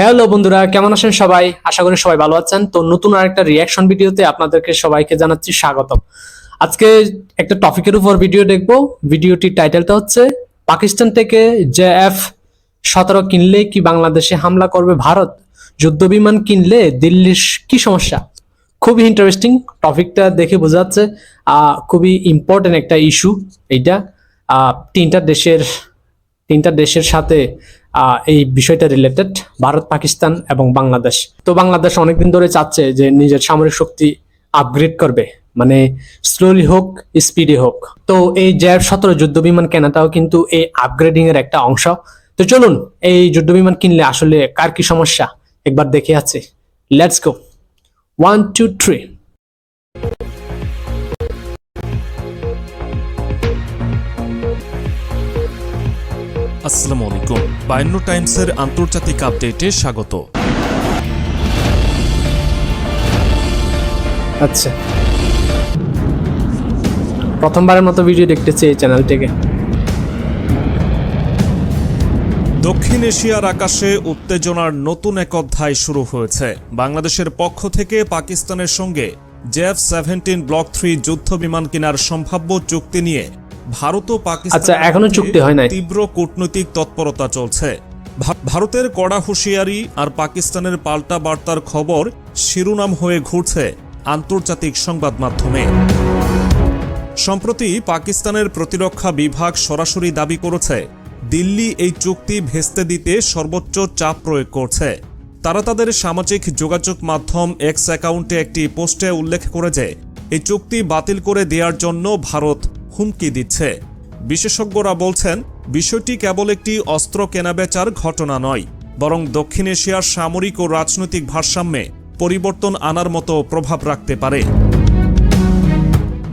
Hello বন্ধুরা, কেমন আছেন সবাই? আশা করি সবাই ভালো আছেন। তো নতুন আরেকটা রিয়াকশন ভিডিওতে আপনাদেরকে সবাইকে জানাচ্ছি স্বাগতম। আজকে একটা টপিকের উপর ভিডিও দেখব। ভিডিওটির টাইটেলটা হচ্ছে, পাকিস্তান থেকে জে এফ সতেরো কিনলে কি বাংলাদেশে হামলা করবে ভারত? যুদ্ধ বিমান কিনলে দিল্লির কি সমস্যা? খুবই ইন্টারেস্টিং টপিকটা দেখে বোঝা যাচ্ছে। খুবই ইম্পর্টেন্ট একটা ইস্যু এইটা। তিনটা দেশের তিনটা দেশের সাথে এই বিষয়টা রিলেটেড ভারত, পাকিস্তান এবং বাংলাদেশ। তো বাংলাদেশ অনেকদিন ধরে চাচ্ছে যে নিজের সামরিক শক্তি আপগ্রেড করবে। মানে স্লোলি হোক স্পিডি হোক। তো এই জ্যাব সতেরো যুদ্ধ বিমান কেনাটাও কিন্তু এই আপগ্রেডিং এর একটা অংশ। তো চলুন, এই যুদ্ধ বিমান কিনলে আসলে কার কি সমস্যা? একবার দেখে আছে let's go one two three আসসালামু আলাইকুম। বায়ান্ন টাইমসের আন্তর্জাতিক আপডেটে স্বাগত। আচ্ছা। প্রথমবারের মতো ভিডিও দেখতেছি এই চ্যানেলটিকে দক্ষিণ এশিয়ার আকাশে উত্তেজনার নতুন এক অধ্যায় শুরু হয়েছে। বাংলাদেশের পক্ষ থেকে পাকিস্তানের সঙ্গে জেফ সেভেন্টিন ব্লক থ্রি যুদ্ধ বিমান কেনার সম্ভাব্য চুক্তি নিয়ে ভারত ও পাকিস্তান আচ্ছা, এখনও চুক্তি হয় নাই। তীব্র কূটনৈতিক তৎপরতা চলছে। ভারতের কড়া হুঁশিয়ারি আর পাকিস্তানের পাল্টা বার্তার খবর শিরোনাম হয়ে ঘুরছে আন্তর্জাতিক সংবাদ মাধ্যমে। সম্প্রতি পাকিস্তানের প্রতিরক্ষা বিভাগ সরাসরি দাবি করেছে দিল্লি এই চুক্তি ভেস্তে দিতে সর্বোচ্চ চাপ প্রয়োগ করছে। তারা তাদের সামাজিক যোগাযোগ মাধ্যম এক্স অ্যাকাউন্টে একটি পোস্টে উল্লেখ করে যে এই চুক্তি বাতিল করে দেওয়ার জন্য ভারত হুমকি দিচ্ছে। বিশেষজ্ঞরা বলছেন, বিষয়টি কেবল একটি অস্ত্র কেনাবেচার ঘটনা নয়, বরং দক্ষিণ এশিয়ার সামরিক ও রাজনৈতিক ভারসাম্যে পরিবর্তন আনার মতো প্রভাব রাখতে পারে।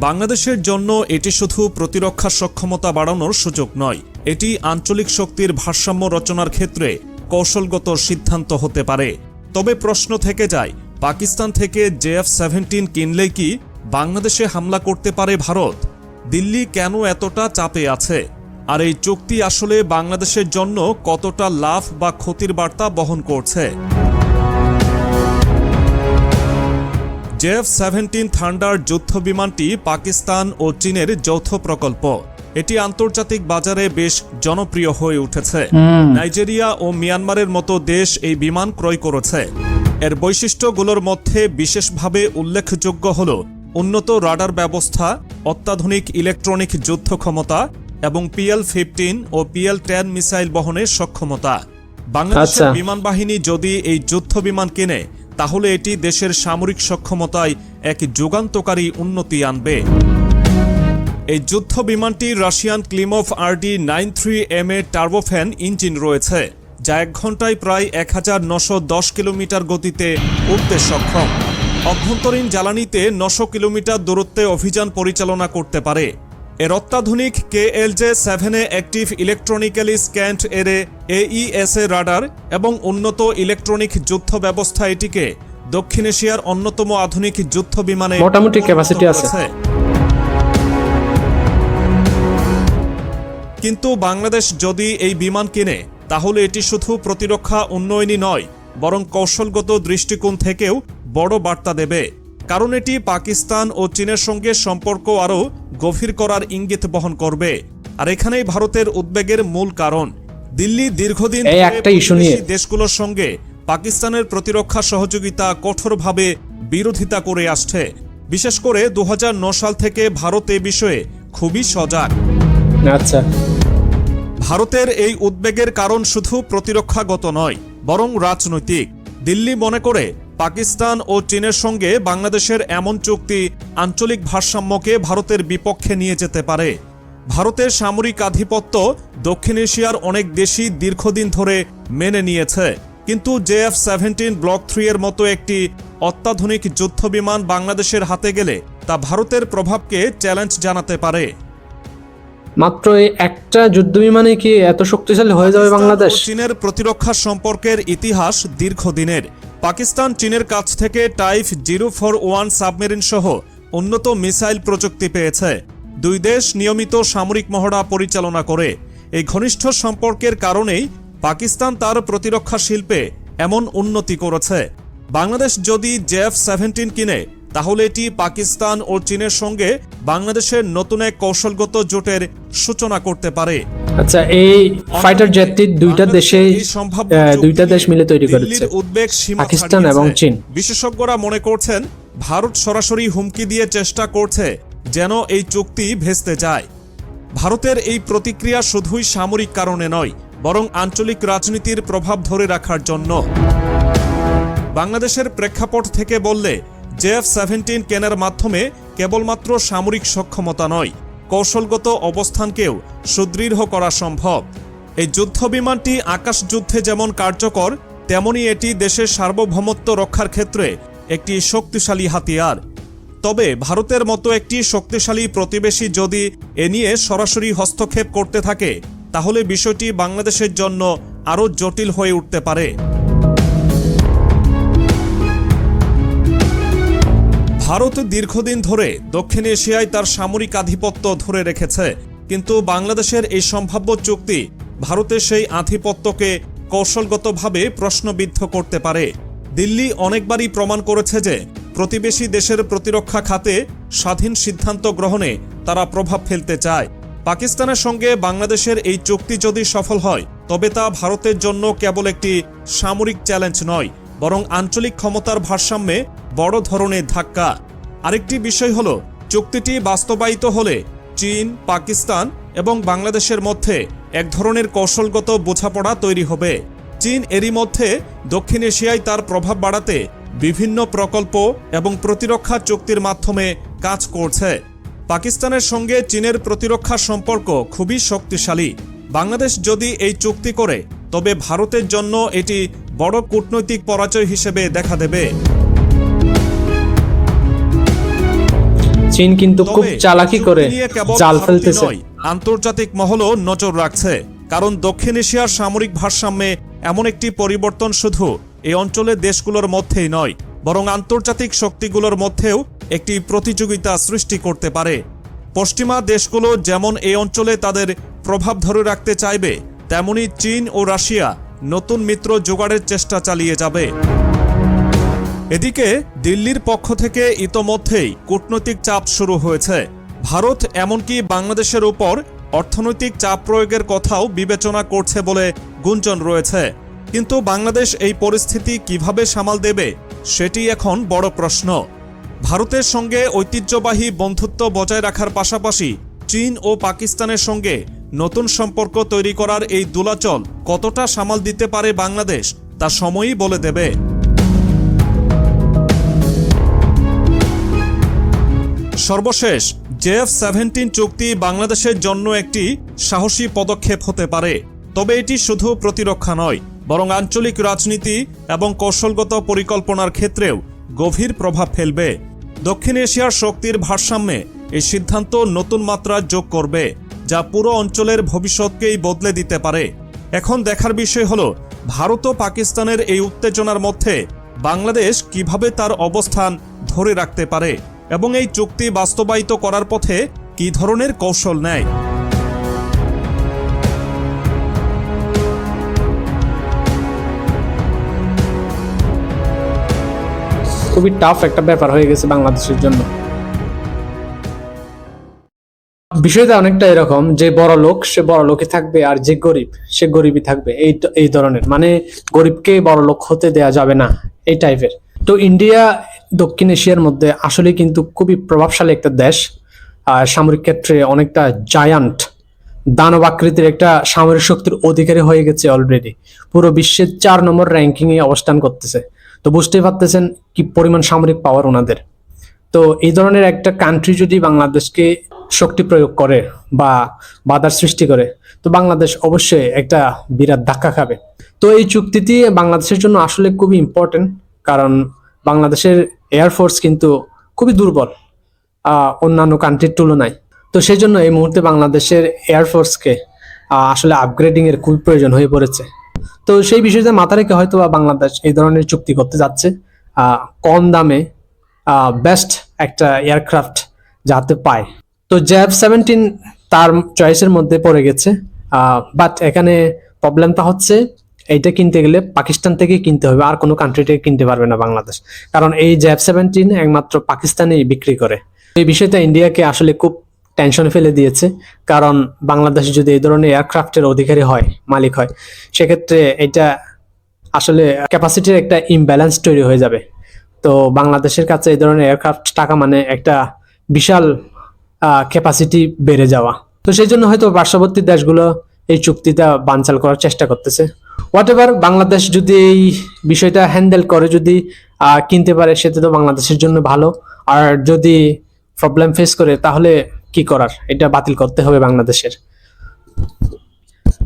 বাংলাদেশের জন্য এটি শুধু প্রতিরক্ষা সক্ষমতা বাড়ানোর সুযোগ নয়, এটি আঞ্চলিক শক্তির ভারসাম্য রচনার ক্ষেত্রে কৌশলগত সিদ্ধান্ত হতে পারে। তবে প্রশ্ন থেকে যায়, পাকিস্তান থেকে জেএফ সেভেন্টিন কিনলেই কি বাংলাদেশে হামলা করতে পারে ভারত? দিল্লি কেন এতটা চাপে আছে? আর এই চুক্তি আসলে বাংলাদেশের জন্য কতটা লাভ বা ক্ষতির বার্তা বহন করছে? জেফ সেভেন্টিন থান্ডার যুদ্ধ বিমানটি পাকিস্তান ও চীনের যৌথ প্রকল্প। এটি আন্তর্জাতিক বাজারে বেশ জনপ্রিয় হয়ে উঠেছে। নাইজেরিয়া ও মিয়ানমারের মতো দেশ এই বিমান ক্রয় করেছে। এর বৈশিষ্ট্যগুলোর মধ্যে বিশেষভাবে উল্লেখযোগ্য হল উন্নত রাডার ব্যবস্থা অত্যাধুনিক ইলেকট্রনিক যুদ্ধ ক্ষমতা এবং পিএল ফিফটিন ও পিএল টেন মিসাইল বহনের সক্ষমতা। বাংলাদেশের আচ্ছা। বিমান বাহিনী যদি এই যুদ্ধ বিমান কেনে তাহলে এটি দেশের সামরিক সক্ষমতায় এক যুগান্তকারী উন্নতি আনবে। এই যুদ্ধ বিমানটি Russian Klimov RD nine three M A turbofan engine রয়েছে যা এক ঘন্টায় প্রায় এক হাজার নশো দশ কিলোমিটার গতিতে উঠতে সক্ষম। অভ্যন্তরীণ জ্বালানিতে নশো কিলোমিটার দূরত্বে অভিযান পরিচালনা করতে পারে এর অত্যাধুনিক KLJ seven A active electronically scanned array AESA radar এবং উন্নত ইলেকট্রনিক যুদ্ধ ব্যবস্থা এটিকে দক্ষিণ এশিয়ার অন্যতম আধুনিক যুদ্ধ বিমানে মোটামুটি capacity আছে। কিন্তু বাংলাদেশ যদি এই বিমান কিনে তাহলে এটি শুধু প্রতিরক্ষা উন্নয়নই নয় বরং কৌশলগত দৃষ্টিকোণ থেকেও বড় বার্তা দেবে। কারণ এটি পাকিস্তান ও চীনের সঙ্গে সম্পর্ক আরও গভীর করার ইঙ্গিত বহন করবে। আর এখানেই ভারতের উদ্বেগের মূল কারণ। দিল্লি দীর্ঘদিন দেশগুলোর সঙ্গে পাকিস্তানের প্রতিরক্ষা সহযোগিতা কঠোরভাবে বিরোধিতা করে আসছে। বিশেষ করে দু সাল থেকে ভারত এ বিষয়ে খুবই সজাগ। আচ্ছা। ভারতের এই উদ্বেগের কারণ শুধু প্রতিরক্ষাগত নয় বরং রাজনৈতিক। দিল্লি মনে করে পাকিস্তান ও চীনের সঙ্গে বাংলাদেশের এমন চুক্তি আঞ্চলিক ভারসাম্যকে ভারতের বিপক্ষে নিয়ে যেতে পারে। ভারতের সামরিক আধিপত্য দক্ষিণ এশিয়ার অনেক দেশই দীর্ঘদিন ধরে মেনে নিয়েছে। কিন্তু জেএফ সেভেন্টিন ব্লক থ্রি এর মতো একটি অত্যাধুনিক যুদ্ধবিমান বাংলাদেশের হাতে গেলে তা ভারতের প্রভাবকে চ্যালেঞ্জ জানাতে পারে। মাত্র একটা যুদ্ধ বিমানে কি এত শক্তিশালী হয়ে যাবে বাংলাদেশ? চীনের প্রতিরক্ষা সম্পর্কের ইতিহাস দীর্ঘদিনের। পাকিস্তান চীনের কাছ থেকে type zero four one submarine সহ উন্নত মিসাইল প্রযুক্তি পেয়েছে। দুই দেশ নিয়মিত সামরিক মহড়া পরিচালনা করে। এই ঘনিষ্ঠ সম্পর্কের কারণেই পাকিস্তান তার প্রতিরক্ষা শিল্পে এমন উন্নতি করেছে। বাংলাদেশ যদি জেএফ সেভেন্টিন কিনে তাহলে এটি পাকিস্তান ও চীনের সঙ্গে বাংলাদেশের নতুন এক কৌশলগত জোটের সূচনা করতে পারে। আচ্ছা এই ফাইটার জেটটি দুইটা দেশে দুইটা দেশ মিলে তৈরি করেছে উদ্বেগ পাকিস্তান এবং চীন। বিশেষজ্ঞরা মনে করছেন ভারত সরাসরি হুমকি দিয়ে চেষ্টা করছে যেন এই চুক্তি ভেস্তে যায়। ভারতের এই প্রতিক্রিয়া শুধুই সামরিক কারণে নয় বরং আঞ্চলিক রাজনীতির প্রভাব ধরে রাখার জন্য। বাংলাদেশের প্রেক্ষাপট থেকে বললে জেএফ সেভেন্টিন কেনার মাধ্যমে কেবলমাত্র সামরিক সক্ষমতা নয়, কৌশলগত অবস্থানকেও সুদৃঢ় করা সম্ভব। এই যুদ্ধ বিমানটি আকাশ যুদ্ধে যেমন কার্যকর, তেমনি এটি দেশের সার্বভৌমত্ব রক্ষার ক্ষেত্রে একটি শক্তিশালী হাতিয়ার। তবে ভারতের মতো একটি শক্তিশালী প্রতিবেশী যদি এ নিয়ে সরাসরি হস্তক্ষেপ করতে থাকে, তাহলে বিষয়টি বাংলাদেশের জন্য আরও জটিল হয়ে উঠতে পারে। ভারত দীর্ঘদিন ধরে দক্ষিণ এশিয়ায় তার সামরিক আধিপত্য ধরে রেখেছে, কিন্তু বাংলাদেশের এই সম্ভাব্য চুক্তি ভারতের সেই আধিপত্যকে কৌশলগতভাবে প্রশ্নবিদ্ধ করতে পারে। দিল্লি অনেকবারই প্রমাণ করেছে যে প্রতিবেশী দেশের প্রতিরক্ষা খাতে স্বাধীন সিদ্ধান্ত গ্রহণে তারা প্রভাব ফেলতে চায়। পাকিস্তানের সঙ্গে বাংলাদেশের এই চুক্তি যদি সফল হয়, তবে তা ভারতের জন্য কেবল একটি সামরিক চ্যালেঞ্জ নয়, বরং আঞ্চলিক ক্ষমতার ভারসাম্যে বড় ধরনের ধাক্কা। আরেকটি বিষয় হল, চুক্তিটি বাস্তবায়িত হলে চীন, পাকিস্তান এবং বাংলাদেশের মধ্যে এক ধরনের কৌশলগত বোঝাপড়া তৈরি হবে। চীন এরই মধ্যে দক্ষিণ এশিয়ায় তার প্রভাব বাড়াতে বিভিন্ন প্রকল্প এবং প্রতিরক্ষা চুক্তির মাধ্যমে কাজ করছে। পাকিস্তানের সঙ্গে চীনের প্রতিরক্ষা সম্পর্ক খুবই শক্তিশালী। বাংলাদেশ যদি এই চুক্তি করে, তবে ভারতের জন্য এটি বড় কূটনৈতিক পরাজয় হিসেবে দেখা দেবে। চীন কিন্তু খুব চালাকি করে জাল ফেলতেছে। আন্তর্জাতিক মহলও নজর রাখছে কারণ দক্ষিণ এশিয়ার সামরিক ভারসাম্যে এমন একটি পরিবর্তন শুধু এই অঞ্চলের দেশগুলোর মধ্যেই নয় বরং আন্তর্জাতিক শক্তিগুলোর মধ্যেও একটি প্রতিযোগিতা সৃষ্টি করতে পারে। পশ্চিমা দেশগুলো যেমন এই অঞ্চলে তাদের প্রভাব ধরে রাখতে চাইবে তেমনি চীন ও রাশিয়া নতুন মিত্র জোগাড়ের চেষ্টা চালিয়ে যাবে। এদিকে দিল্লির পক্ষ থেকে ইতোমধ্যেই কূটনৈতিক চাপ শুরু হয়েছে। ভারত এমনকি বাংলাদেশের উপর অর্থনৈতিক চাপ প্রয়োগের কথাও বিবেচনা করছে বলে গুঞ্জন রয়েছে। কিন্তু বাংলাদেশ এই পরিস্থিতি কীভাবে সামাল দেবে, সেটি এখন বড় প্রশ্ন। ভারতের সঙ্গে ঐতিহ্যবাহী বন্ধুত্ব বজায় রাখার পাশাপাশি চীন ও পাকিস্তানের সঙ্গে নতুন সম্পর্ক তৈরি করার এই দোলাচল কতটা সামাল দিতে পারে বাংলাদেশ, তা সময়ই বলে দেবে। সর্বশেষ জেএফ সেভেন্টিন চুক্তি বাংলাদেশের জন্য একটি সাহসী পদক্ষেপ হতে পারে। তবে এটি শুধু প্রতিরক্ষা নয়, বরং আঞ্চলিক রাজনীতি এবং কৌশলগত পরিকল্পনার ক্ষেত্রেও গভীর প্রভাব ফেলবে। দক্ষিণ এশিয়ার শক্তির ভারসাম্যে এই সিদ্ধান্ত নতুন মাত্রা যোগ করবে, যা পুরো অঞ্চলের ভবিষ্যৎকেই বদলে দিতে পারে। এখন দেখার বিষয় হল, ভারত ও পাকিস্তানের এই উত্তেজনার মধ্যে বাংলাদেশ কীভাবে তার অবস্থান ধরে রাখতে পারে। এবং এই চুক্তি বাস্তবায়িত করার পথে কী ধরনের কৌশল নেয়? খুবই টাফ একটা ব্যাপার হয়ে গেছে বাংলাদেশের জন্য। বিষয়টা অনেকটা এরকম, যে বড় লোক, সে বড় লোকই থাকবে আর যে গরিব, সে গরিবই থাকবে। এই এই ধরনের। মানে গরিবকে বড় লোক হতে দেয়া যাবে না, এই টাইপের তো ইন্ডিয়া, দক্ষিণ এশিয়ার মধ্যে আসলে কিন্তু খুবই প্রভাবশালী একটা দেশ। সামরিক ক্ষেত্রে অনেকটা জায়ান্ট দানব আকৃতির একটা সামরিক শক্তির অধিকারী হয়ে গেছে অলরেডি পুরো বিশ্বের চার নম্বর র্যাঙ্কিং এ অবস্থান করতেছে। তো বুঝতেই পারতেছেন কি পরিমাণ সামরিক পাওয়ার ওনাদের। তো এই ধরনের একটা কান্ট্রি যদি বাংলাদেশকে শক্তি প্রয়োগ করে বা বাধার সৃষ্টি করে, তো বাংলাদেশ অবশ্যই একটা বিরাট ধাক্কা খাবে। তো এই চুক্তিটি বাংলাদেশের জন্য আসলে খুবই ইম্পর্টেন্ট কারণ বাংলাদেশের এয়ারফোর্স কিন্তু খুবই দুর্বল অন্যান্য কান্ট্রির তুলনায়। তো সেই জন্য এই মুহূর্তে বাংলাদেশের এয়ারফোর্সকে আসলে আপগ্রেডিং এর খুব প্রয়োজন হয়ে পড়েছে। তো সেই বিষয়টা মাথা রেখে হয়তো বাংলাদেশ এই ধরনের চুক্তি করতে যাচ্ছে। কম দামে বেস্ট একটা এয়ারক্রাফট যাতে পায়। তো জ্যাব সেভেন্টিন তার চয়েসের মধ্যে পড়ে গেছে। বাট এখানে প্রবলেমটা হচ্ছে এইটা কিনতে গেলে পাকিস্তান থেকে কিনতে হবে। আর কোনো কান্ট্রি থেকে কিনতে পারবে না বাংলাদেশ। কারণ এই জ্যাব সেভেন্টিন একমাত্র পাকিস্তানেই বিক্রি করে। এই বিষয়টা ইন্ডিয়াকে আসলে খুব টেনশন ফেলে দিয়েছে। কারণ বাংলাদেশ যদি এই ধরনের এয়ারক্রাফটের অধিকারী হয়, মালিক হয়, সেক্ষেত্রে এটা আসলে ক্যাপাসিটির একটা ইমব্যালেন্স তৈরি হয়ে যাবে। তো বাংলাদেশের কাছে এই ধরনের এয়ারক্রাফট টাকা মানে একটা বিশাল ক্যাপাসিটি বেড়ে যাওয়া। তো সেই জন্য হয়তো পার্শ্ববর্তী দেশগুলো এই চুক্তিটা বানচাল করার চেষ্টা করতেছে। হোয়াট এভার বাংলাদেশ যদি এই বিষয়টা হ্যান্ডেল করে, যদি কিনতে পারে, সেটা তো বাংলাদেশের জন্য ভালো। আর যদি প্রবলেম ফেস করে, তাহলে কি করার? এটা বাতিল করতে হবে বাংলাদেশের।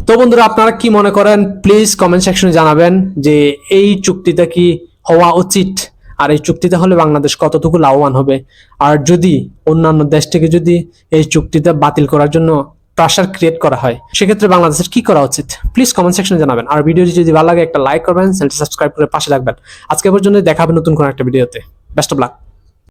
তো বন্ধুরা, আপনারা কি মনে করেন? প্লিজ কমেন্ট সেকশনে জানাবেন যে এই চুক্তিটা কি হওয়া উচিত? আর এই চুক্তিটা হলে বাংলাদেশ কতটুকু লাভবান হবে? আর যদি অন্যান্য দেশ থেকে যদি এই চুক্তিটা বাতিল করার জন্য প্রেশার ক্রিয়েট করা হয়। সেক্ষেত্রে বাংলাদেশের কি করা উচিত? প্লিজ কমেন্ট সেকশনে জানাবেন। আর ভিডিওটি যদি ভালো লাগে, একটা লাইক করবেন, চ্যানেলটি সাবস্ক্রাইব করে পাশে রাখবেন আজকে পর্যন্ত দেখাবেন নতুন কোনো একটা ভিডিওতে। Best of luck